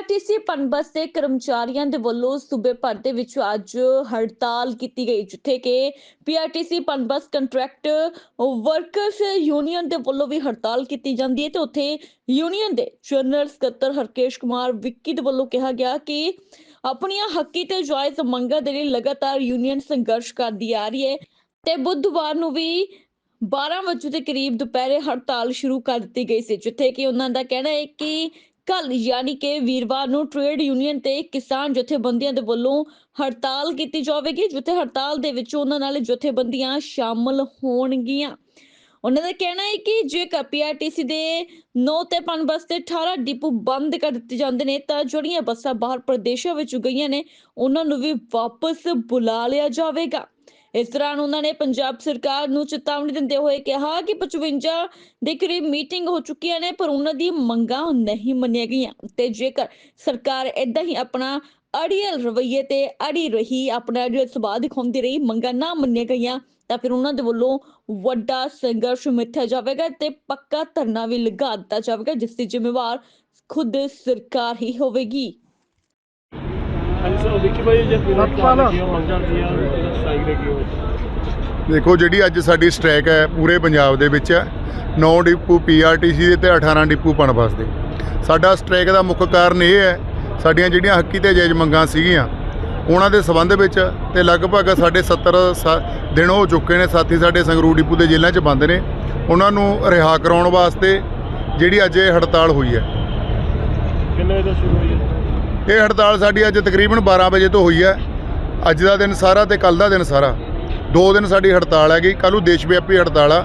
PRTC Punbus ਦੇ ਕਰਮਚਾਰੀਆਂ ਦੇ ਵੱਲੋਂ ਸੂਬੇ ਭਰ ਦੇ ਵਿੱਚ ਅੱਜ ਹੜਤਾਲ ਕੀਤੀ ਗਈ, ਜਿੱਥੇ ਕਿ PRTC, Punbus, contract workers union ਦੇ ਵੱਲੋਂ ਵੀ ਹੜਤਾਲ ਕੀਤੀ ਜਾਂਦੀ ਹੈ ਤੇ ਉੱਥੇ ਯੂਨੀਅਨ ਦੇ ਜਨਰਲ ਸਕੱਤਰ ਹਰਕੇਸ਼ ਕੁਮਾਰ ਵਿੱਕੀ ਦੇ ਵੱਲੋਂ ਕਿਹਾ ਗਿਆ ਕਿ ਆਪਣੀਆਂ ਹੱਕੀ ਤੇ ਜਾਇਜ਼ ਮੰਗਾਂ ਦੇ ਲਈ ਲਗਾਤਾਰ ਯੂਨੀਅਨ ਸੰਘਰਸ਼ ਕਰਦੀ ਆ ਰਹੀ ਹੈ ਤੇ ਬੁੱਧਵਾਰ ਨੂੰ ਵੀ 12 ਵਜੇ ਦੇ ਕਰੀਬ ਦੁਪਹਿਰੇ ਹੜਤਾਲ ਸ਼ੁਰੂ ਕਰ ਦਿੱਤੀ ਗਈ ਸੀ, ਜਿੱਥੇ ਕਿ ਉਹਨਾਂ ਦਾ ਕਹਿਣਾ ਹੈ ਕਿ ਕੱਲ ਯਾਨੀ ਕਿ ਵੀਰਵਾਰ ਨੂੰ ਟ੍ਰੇਡ ਯੂਨੀਅਨ ਤੇ ਕਿਸਾਨ ਜਥੇਬੰਦੀਆਂ ਦੇ ਵੱਲੋਂ ਹੜਤਾਲ ਕੀਤੀ ਜਾਵੇਗੀ, ਜਿੱਥੇ ਹੜਤਾਲ ਦੇ ਵਿੱਚ ਉਹਨਾਂ ਨਾਲ ਜਥੇਬੰਦੀਆਂ ਸ਼ਾਮਲ ਹੋਣਗੀਆਂ। ਉਹਨਾਂ ਦਾ ਕਹਿਣਾ ਹੈ ਕਿ ਜੇਕਰ ਪੀਆਰਟੀਸੀ ਦੇ 9 ਤੇ 5 ਬੱਸ ਤੇ 18 ਡਿਪੂ ਬੰਦ ਕਰ ਦਿੱਤੇ ਜਾਂਦੇ ਨੇ, ਤਾਂ ਜਿਹੜੀਆਂ ਬੱਸਾਂ ਬਾਹਰ ਪ੍ਰਦੇਸ਼ਾਂ ਵਿੱਚ ਗਈਆਂ ਨੇ, ਉਹਨਾਂ ਨੂੰ ਵੀ ਵਾਪਸ ਬੁਲਾ ਲਿਆ ਜਾਵੇਗਾ। ਇਸ ਦੌਰਾਨ ਉਹਨਾਂ ਨੇ ਪੰਜਾਬ ਸਰਕਾਰ ਨੂੰ ਚੇਤਾਵਨੀ ਦਿੰਦੇ ਹੋਏ ਕਿਹਾ ਕਿ 55 ਦੇ ਕਰੀਬ ਮੀਟਿੰਗ ਹੋ ਚੁੱਕੀਆਂ ਨੇ, ਪਰ ਉਹਨਾਂ ਦੀ ਮੰਗਾਂ ਨਹੀਂ ਮੰਨੀਆਂ ਗਈਆਂ। ਤੇ ਜੇਕਰ ਸਰਕਾਰ ਇਦਾਂ ਹੀ ਆਪਣਾ ਅੜੀਅਲ ਰਵਈਏ ਤੇ ਅੜੀ ਰਹੀ, ਆਪਣਾ ਅੜੀਅਲ ਸੁਭਾਅ ਦਿਖਾਉਂਦੀ ਰਹੀ, ਮੰਗਾਂ ਨਾ ਮੰਨੀਆਂ ਗਈਆਂ, ਤਾਂ ਫਿਰ ਉਹਨਾਂ ਦੇ ਵੱਲੋਂ ਵੱਡਾ ਸੰਘਰਸ਼ ਮਿੱਥਿਆ ਜਾਵੇਗਾ ਤੇ ਪੱਕਾ ਧਰਨਾ ਵੀ ਲਗਾ ਦਿੱਤਾ ਜਾਵੇਗਾ, ਜਿਸ ਦੀ ਜ਼ਿੰਮੇਵਾਰ ਖੁਦ ਸਰਕਾਰ ਹੀ ਹੋਵੇਗੀ। ਹਾਂਜੀ ਸਰ ਵਿੱਕੀ ਭਾਈ ਜੇ ਪੂਰਾ ਚਾਹ ਲੱਗੀ ਹੋ ਮੰਗਾਂ ਦੀਆਂ ਇਹਦਾ ਸਟ੍ਰਾਈਕ ਲੱਗੀ ਹੋ ਦੇਖੋ ਜਿਹੜੀ ਅੱਜ ਸਾਡੀ ਸਟ੍ਰਾਈਕ ਹੈ ਪੂਰੇ ਪੰਜਾਬ ਦੇ ਵਿੱਚ ਹੈ। 9 ਡਿਪੂ ਪੀਆਰਟੀਸੀ ਦੇ ਤੇ 18 ਡਿਪੂ ਪਨਬਸ ਦੇ। ਸਾਡਾ ਸਟ੍ਰਾਈਕ ਦਾ ਮੁੱਖ ਕਾਰਨ ਇਹ ਹੈ ਸਾਡੀਆਂ ਜਿਹੜੀਆਂ ਹੱਕੀ ਤੇ ਜਾਇਜ਼ ਮੰਗਾਂ ਸੀਗੀਆਂ ਉਹਨਾਂ ਦੇ ਸਬੰਧ ਵਿੱਚ ਤੇ ਲਗਭਗ ਸਾਡੇ 70 ਸਾ- ਦਿਨ ਹੋ ਚੁੱਕੇ ਨੇ ਸਾਥੀ ਸਾਡੇ ਸੰਗਰੂਰ ਡਿਪੂ ਦੇ ਜੇਲ੍ਹਾਂ 'ਚ ਬੰਦ ਨੇ। ਉਹਨਾਂ ਨੂੰ ਰਿਹਾ ਕਰਾਉਣ ਵਾਸਤੇ ਜਿਹੜੀ ਅੱਜ ਇਹ ਹੜਤਾਲ ਹੋਈ ਹੈ। ਕਿੰਨੇ ਵਜੇ ਤੋਂ ਸ਼ੁਰੂ ਹੋਈ ਹੈ? ਇਹ ਹੜਤਾਲ ਸਾਡੀ ਅੱਜ ਤਕਰੀਬਨ 12 ਵਜੇ ਤੋਂ ਹੋਈ ਹੈ। ਅੱਜ ਦਾ ਦਿਨ ਸਾਰਾ ਤੇ ਕੱਲ ਦਾ ਦਿਨ ਸਾਰਾ। ਦੋ ਦਿਨ ਸਾਡੀ ਹੜਤਾਲ ਹੈਗੀ। ਕੱਲ੍ਹ ਨੂੰ ਦੇਸ਼ ਵਿਆਪੀ ਹੜਤਾਲ ਆ।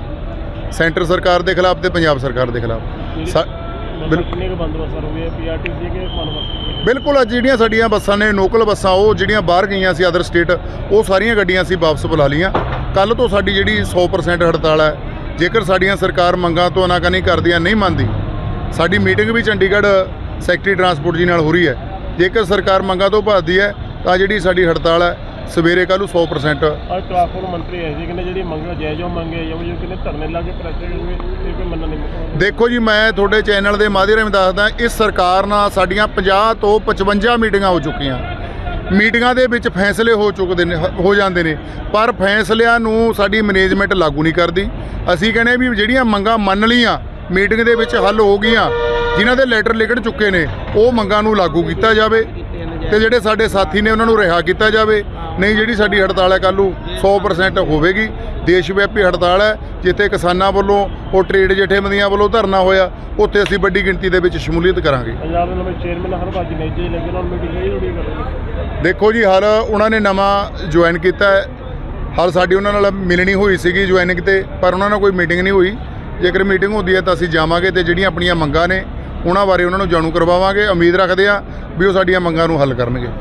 ਸੈਂਟਰ ਸਰਕਾਰ ਦੇ ਖਿਲਾਫ ਤੇ ਪੰਜਾਬ ਸਰਕਾਰ ਦੇ ਖਿਲਾਫ। ਸਾ- ਬਿਲਕੁਲ ਅੱਜ ਜਿਹੜੀਆਂ ਸਾਡੀਆਂ ਬੱਸਾਂ ਨੇ ਲੋਕਲ ਬੱਸਾਂ ਉਹ ਜਿਹੜੀਆਂ ਬਾਹਰ ਗਈਆਂ ਸੀ ਅਦਰ ਸਟੇਟ ਉਹ ਸਾਰੀਆਂ ਗੱਡੀਆਂ ਅਸੀਂ ਵਾਪਸ ਬੁਲਾ ਲਈਆਂ। ਕੱਲ ਤੋਂ ਸਾਡੀ ਜਿਹੜੀ 100% ਹੜਤਾਲ ਹੈ। ਜੇਕਰ ਸਾਡੀਆਂ ਸਰਕਾਰ ਮੰਗਾਂ ਤੋਂ ਅਨਾਕਾਨੀ ਕਰਦੀਆਂ ਨਹੀਂ ਮੰਨਦੀ ਸਾਡੀ ਮੀਟਿੰਗ ਵੀ ਚੰਡੀਗੜ੍ਹ ਸੈਕਟਰੀ ਟਰਾਂਸਪੋਰਟ ਜੀ ਨਾਲ ਹੋ ਰਹੀ ਹੈ। ਜੇਕਰ ਸਰਕਾਰ ਮੰਗਾਂ ਤੋਂ ਭੱਜਦੀ ਹੈ ਤਾਂ ਜਿਹੜੀ ਸਾਡੀ ਹੜਤਾਲ ਹੈ ਸਵੇਰੇ ਕੱਲ੍ਹ ਨੂੰ 100% ਅੱਜ ਟ੍ਰਾਂਸਪੋਰਟ ਮੰਤਰੀ ਹੈ ਜੀ ਕਹਿੰਦੇ ਜਿਹੜੀ ਮੰਗਾਂ ਜਾਇਜ਼ੋ ਮੰਗੇ ਜਾਂ ਜੋ ਕਿੰਨੇ ਧਰਨੇ ਲਾ ਕੇ ਪ੍ਰੈਸ਼ਰ ਕਰੂਗੇ ਇਹ ਕੋਈ ਮੰਨਣ ਨਹੀਂ। ਦੇਖੋ ਜੀ ਮੈਂ ਤੁਹਾਡੇ ਚੈਨਲ ਦੇ ਮਾਧਿਅਮ ਰਾਹੀਂ ਦੱਸਦਾ ਇਸ ਸਰਕਾਰ ਨਾਲ ਸਾਡੀਆਂ 50 ਤੋਂ 55 ਮੀਟਿੰਗਾਂ ਹੋ ਚੁੱਕੀਆਂ। ਮੀਟਿੰਗਾਂ ਦੇ ਵਿੱਚ ਫੈਸਲੇ ਹੋ ਚੁੱਕਦੇ ਨੇ ਹੋ ਜਾਂਦੇ ਨੇ ਪਰ ਫੈਸਲਿਆਂ ਨੂੰ ਸਾਡੀ ਮੈਨੇਜਮੈਂਟ ਲਾਗੂ ਨਹੀਂ ਕਰਦੀ। ਅਸੀਂ ਕਹਿੰਦੇ ਵੀ ਜਿਹੜੀਆਂ ਮੰਗਾਂ ਮੰਨ ਲਈਆਂ ਮੀਟਿੰਗ ਦੇ ਵਿੱਚ ਹੱਲ ਹੋ ਗਈਆਂ ਜਿਨ੍ਹਾਂ ਦੇ ਲੈਟਰ ਲਿਖੜ ਚੁੱਕੇ ਨੇ ਉਹ ਮੰਗਾਂ ਨੂੰ ਲਾਗੂ ਕੀਤਾ ਜਾਵੇ ਤੇ ਜਿਹੜੇ ਸਾਡੇ ਸਾਥੀ ਨੇ ਉਹਨਾਂ ਨੂੰ ਰਿਹਾ ਕੀਤਾ ਜਾਵੇ। ਨਹੀਂ ਜਿਹੜੀ ਸਾਡੀ ਹੜਤਾਲ ਹੈ ਕੱਲ੍ਹ ਨੂੰ 100% ਹੋਵੇਗੀ। ਦੇਸ਼ ਵਿਆਪੀ ਹੜਤਾਲ ਹੈ ਜਿੱਥੇ ਕਿਸਾਨਾਂ ਵੱਲੋਂ ਉਹ ਟ੍ਰੇਡ ਜਥੇਬੰਦੀਆਂ ਵੱਲੋਂ ਧਰਨਾ ਹੋਇਆ ਉੱਥੇ ਅਸੀਂ ਵੱਡੀ ਗਿਣਤੀ ਦੇ ਵਿੱਚ ਸ਼ਮੂਲੀਅਤ ਕਰਾਂਗੇ। ਪੰਜਾਬ ਦੇ ਨਵੇਂ ਚੇਅਰਮੈਨ ਹਰਭਜਨ ਨੇ ਜੀ ਲੱਗੇ ਨਾਲ ਮੀਟਿੰਗ ਇਹ ਜੁੜੀ ਕਰੋਗੇ ਦੇਖੋ ਜੀ ਹਾਲ ਉਹਨਾਂ ਨੇ ਨਵਾਂ ਜੁਆਇਨ ਕੀਤਾ ਹੈ। ਹਾਲ ਸਾਡੀ ਉਹਨਾਂ ਨਾਲ ਮਿਲਣੀ ਹੋਈ ਸੀਗੀ ਜੁਆਇਨਿੰਗ ਤੇ ਪਰ ਉਹਨਾਂ ਨਾਲ ਕੋਈ ਮੀਟਿੰਗ ਨਹੀਂ ਹੋਈ। ਜੇਕਰ ਮੀਟਿੰਗ ਹੁੰਦੀ ਹੈ ਤਾਂ ਅਸੀਂ ਜਾਵਾਂਗੇ ਤੇ ਜਿਹੜੀਆਂ ਆਪਣੀਆਂ ਮੰਗਾਂ ਨੇ ਉਹਨਾਂ ਬਾਰੇ ਉਹਨਾਂ ਨੂੰ ਜਾਣੂ ਕਰਵਾਵਾਂਗੇ। ਉਮੀਦ ਰੱਖਦੇ ਹਾਂ ਵੀ ਉਹ ਸਾਡੀਆਂ ਮੰਗਾਂ ਨੂੰ ਹੱਲ ਕਰਨਗੇ।